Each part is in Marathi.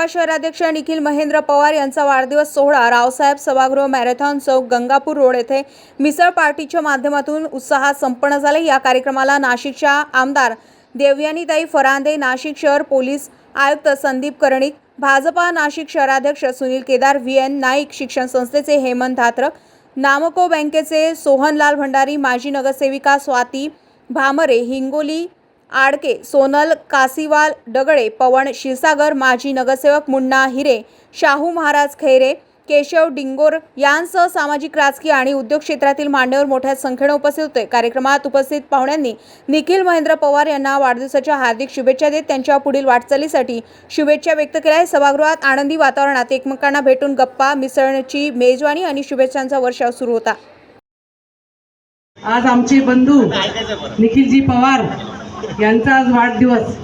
गोवा शहराध्यक्ष निखिल महेंद्र पवार यांचा वाढदिवस सोहळा रावसाहेब सभागृह मॅरेथॉन चौक गंगापूर रोड येथे मिसळ पार्टीच्या माध्यमातून उत्साहात संपन्न झाले. या कार्यक्रमाला नाशिकच्या आमदार देवयानीताई फरांदे नाशिक शहर पोलीस आयुक्त संदीप कर्णिक भाजपा नाशिक शहराध्यक्ष सुनील केदार व्ही एन नाईक शिक्षण संस्थेचे हेमंत धात्र नामको बँकेचे सोहनलाल भंडारी माजी नगरसेविका स्वाती भामरे हिंगोली आडके सोनल कासीवाल डगळे पवन क्षीरसागर माजी नगरसेवक मुन्ना हिरे शाहू महाराज खैरे केशव डिंगोर यांसह सामाजिक राजकीय आणि उद्योग क्षेत्रातील मान्यवर मोठ्या संख्येने उपस्थित होते. कार्यक्रमात उपस्थित पाहुण्यांनी निखिल महेंद्र पवार यांना वाढदिवसाच्या हार्दिक शुभेच्छा देत त्यांच्या पुढील वाटचालीसाठी शुभेच्छा व्यक्त केल्या सभागृहात आनंदी वातावरणात एकमेकांना भेटून गप्पा मिसळण्याची मेजवानी आणि शुभेच्छांचा वर्षाव सुरू होता. आज आमचे बंधू निखिलजी पवार यांचा आज वाढदिवस.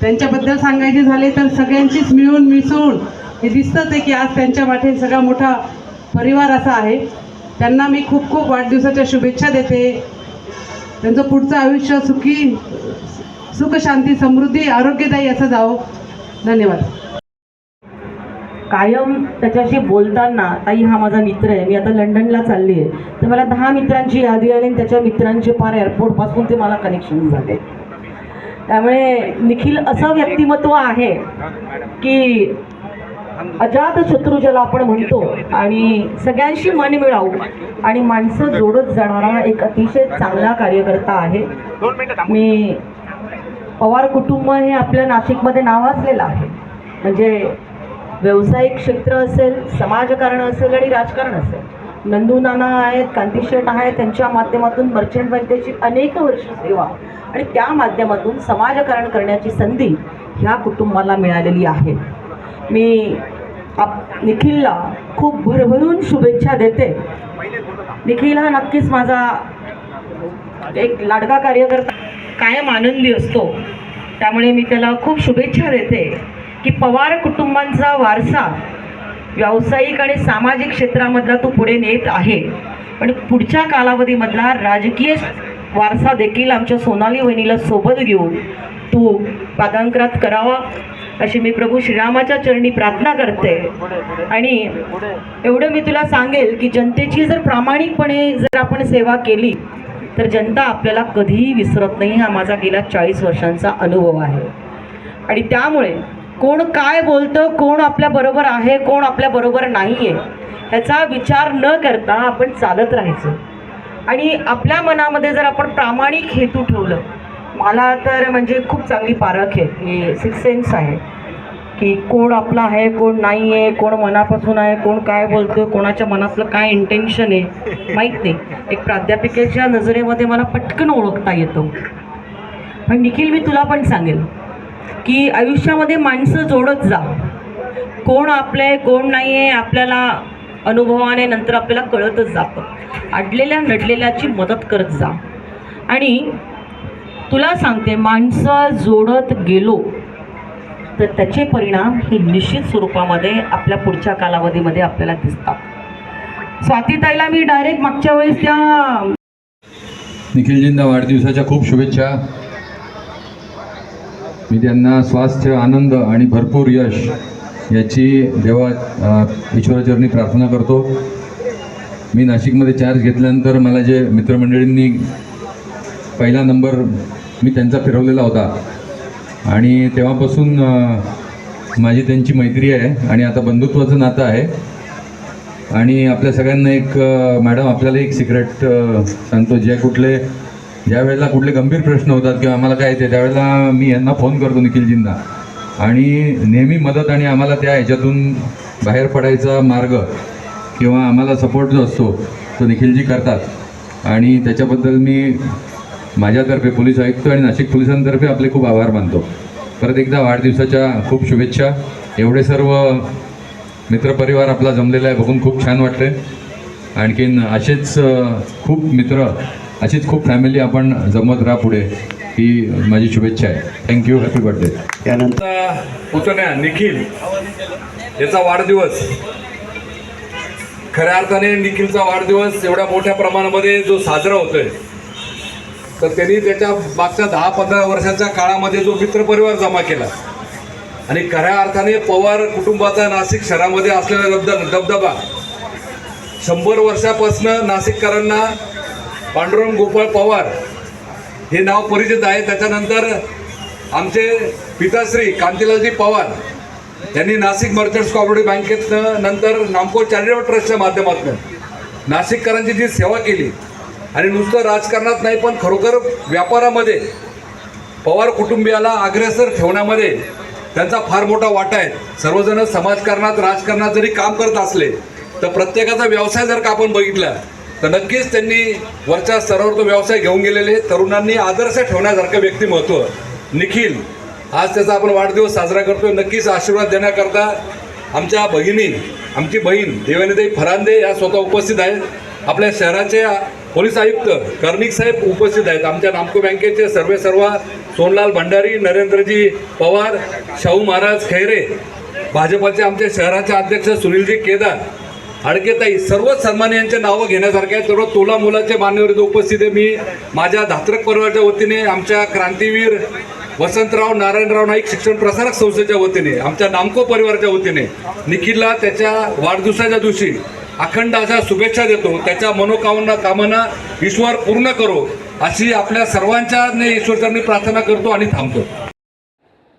त्यांच्याबद्दल सांगायचे झाले तर सगळ्यांचीच मिळून मिसळून हे दिसतंच आहे की आज त्यांच्या वाटे सगळा मोठा परिवार असा आहे. त्यांना मी खूप खूप वाढदिवसाच्या शुभेच्छा देते. त्यांचं पुढचं आयुष्य सुखी सुख शांती समृद्धी आरोग्यदायी असं जावं. धन्यवाद. कायम त्याच्याशी बोलताना ताई हा माझा मित्र आहे मी आता लंडनला चालली आहे. तर मला दहा मित्रांची यादी आली आणि त्याच्या मित्रांचे पार एअरपोर्टपासून ते मला कनेक्शन झाले. त्यामुळे निखिल असं व्यक्तिमत्व आहे की अजात शत्रू ज्याला आपण म्हणतो आणि सगळ्यांशी मन मिळावू आणि माणसं जोडत जाणारा एक अतिशय चांगला कार्यकर्ता आहे. मी पवार कुटुंब हे आपल्या नाशिकमध्ये नावाजलेलं आहे. म्हणजे व्यावसायिक क्षेत्र असेल समाजकारण असेल आणि राजकारण असेल. नंदू नाना आहेत कांतीशेठ आहेत त्यांच्या माध्यमातून मर्चंट बँकेची अनेक वर्ष सेवा आणि त्या माध्यमातून समाजकारण करण्याची संधी ह्या कुटुंबाला मिळालेली आहे. मी आप निखिलला खूप भरभरून शुभेच्छा देते. निखिल हा नक्कीच माझा एक लाडका कार्यकर्ता. कायम आनंदी असतो. त्यामुळे मी त्याला खूप शुभेच्छा देते. की पवार कुटुंबांचा वारसा व्यावसायिक आणि सामाजिक क्षेत्रामधला तू पुढे नेत आहे. पण पुढच्या कालावधीमधला राजकीय वारसा देखील आमच्या सोनाली वहिनीला सोबत घेऊन तू पादांकरात करावा अशी मी प्रभू श्रीरामाच्या चरणी प्रार्थना करते. आणि एवढं मी तुला सांगेल की जनतेची जर प्रामाणिकपणे जर आपण सेवा केली तर जनता आपल्याला कधीही विसरत नाही. हा माझा गेल्या चाळीस वर्षांचा अनुभव आहे. आणि त्यामुळे कोण काय बोलतं कोण आपल्या बरोबर आहे कोण आपल्या बरोबर नाही आहे ह्याचा विचार न करता आपण चालत राहायचं. आणि आपल्या मनामध्ये जर आपण प्रामाणिक हेतू ठेवलं मला तर म्हणजे खूप चांगली पारख आहे हे सिक्स सेन्स आहे की कोण आपला आहे कोण नाही आहे कोण मनापासून आहे कोण काय बोलतं कोणाच्या मनातलं काय इंटेन्शन आहे माहीत नाही. एक प्राध्यापिकेच्या नजरेमध्ये मला पटकन ओळखता येतं. पण निखिल मी तुला पण सांगेल की आयुष्यामध्ये माणसं जोडत जा. कोण आपलं आहे कोण नाही आहे आपल्याला अनुभवाने नंतर आपल्याला कळतच जातं. अडलेल्या नडलेल्याची मदत करत जा. आणि तुला सांगते माणसं जोडत गेलो तर त्याचे परिणाम हे निश्चित स्वरूपामध्ये आपल्या पुढच्या कालावधीमध्ये आपल्याला दिसतात. स्वातीताईला मी डायरेक्ट मागच्या वेळेस त्या निखिलजींना वाढदिवसाच्या खूप शुभेच्छा. मी त्यांना स्वास्थ्य आनंद आणि भरपूर यश याची देवा ईश्वराचरणी प्रार्थना करतो. मी नाशिकमध्ये चार्ज घेतल्यानंतर मला जे मित्रमंडळींनी पहिला नंबर मी त्यांचा फिरवलेला होता. आणि तेव्हापासून माझी त्यांची मैत्री आहे आणि आता बंधुत्वाचं नातं आहे. आणि आपल्या सगळ्यांना एक मॅडम आपल्याला एक सिक्रेट सांगतो जे कुठले ज्या वेळेला कुठले गंभीर प्रश्न होतात किंवा आम्हाला काय येते त्यावेळेला मी यांना फोन करतो निखिलजींना. आणि नेहमी मदत आणि आम्हाला त्या ह्याच्यातून बाहेर पडायचा मार्ग किंवा आम्हाला सपोर्ट जो असतो तो निखिलजी करतात. आणि त्याच्याबद्दल मी माझ्यातर्फे पोलीस आयुक्त आणि नाशिक पोलिसांतर्फे आपले खूप आभार मानतो. परत एकदा वाढदिवसाच्या खूप शुभेच्छा. एवढे सर्व मित्रपरिवार आपला जमलेला आहे बघून खूप छान वाटले आणखीन असेच खूप मित्र अशीच खूप फॅमिली आपण जमत राहा पुढे. ही माझी शुभेच्छा आहे. थँक्यू हॅपी बर्थडे त्यानंतर पुतण्या निखिल याचा वाढदिवस. खऱ्या अर्थाने निखिलचा वाढदिवस एवढ्या मोठ्या प्रमाणामध्ये जो साजरा होतोय तर त्यांनी त्याच्या मागच्या दहा पंधरा वर्षाच्या काळामध्ये जो मित्रपरिवार जमा केला. आणि खऱ्या अर्थाने पवार कुटुंबाचा नाशिक शहरामध्ये असलेला दबद दबदबा शंभर वर्षापासून नाशिककरांना पांडुरंग गोपाळ पवार हे नाव परिचित आहे. त्याच्यानंतर आमचे पिताश्री कांतीलालजी पवार यांनी नाशिक मर्चंट्स कॉपरेटिव्ह बँकेतनं नंतर नामको चॅरिटेबल ट्रस्टच्या माध्यमातून नाशिककरांची जी सेवा केली आणि नुसतं राजकारणात नाही पण खरोखर व्यापारामध्ये पवार कुटुंबियाला अग्रेसर ठेवण्यामध्ये त्यांचा फार मोठा वाटा आहे. सर्वजण समाजकारणात राजकारणात जरी काम करत असले तर प्रत्येकाचा व्यवसाय जर का आपण बघितला तर नक्कीच त्यांनी वरच्या स्तरावर तो व्यवसाय घेऊन गेलेले तरुणांनी आदर्श ठेवण्यासारखं व्यक्तिमत्व. निखिल आज त्याचा आपण वाढदिवस साजरा करतोय. नक्कीच आशीर्वाद देण्याकरता आमच्या भगिनी आमची बहीण देवानीताई फरांदे या स्वतः उपस्थित आहेत. आपल्या शहराचे पोलीस आयुक्त कर्णिक साहेब उपस्थित आहेत. आमच्या नामको बँकेचे सर्वे सर्व सोनलाल भंडारी नरेंद्रजी पवार शाहू महाराज खैरे भाजपाचे आमच्या शहराचे अध्यक्ष सुनीलजी केदार अडकेताई सर्वच यांच्या नावं घेण्यासारखे आहेत. सर्व तोला मुलाचे मान्यवर उपस्थित आहे. मी माझ्या धात्रक परिवाराच्या वतीने आमच्या क्रांतीवीर वसंतराव नारायणराव नाईक शिक्षण प्रसारक संस्थेच्या वतीने आमच्या नामको परिवाराच्या वतीने निखिलला त्याच्या वाढदिवसाच्या दिवशी अखंड अशा शुभेच्छा देतो. त्याच्या मनोकामना कामना ईश्वर पूर्ण करो अशी आपल्या सर्वांच्या ईश्वरचरणी प्रार्थना करतो आणि थांबतो.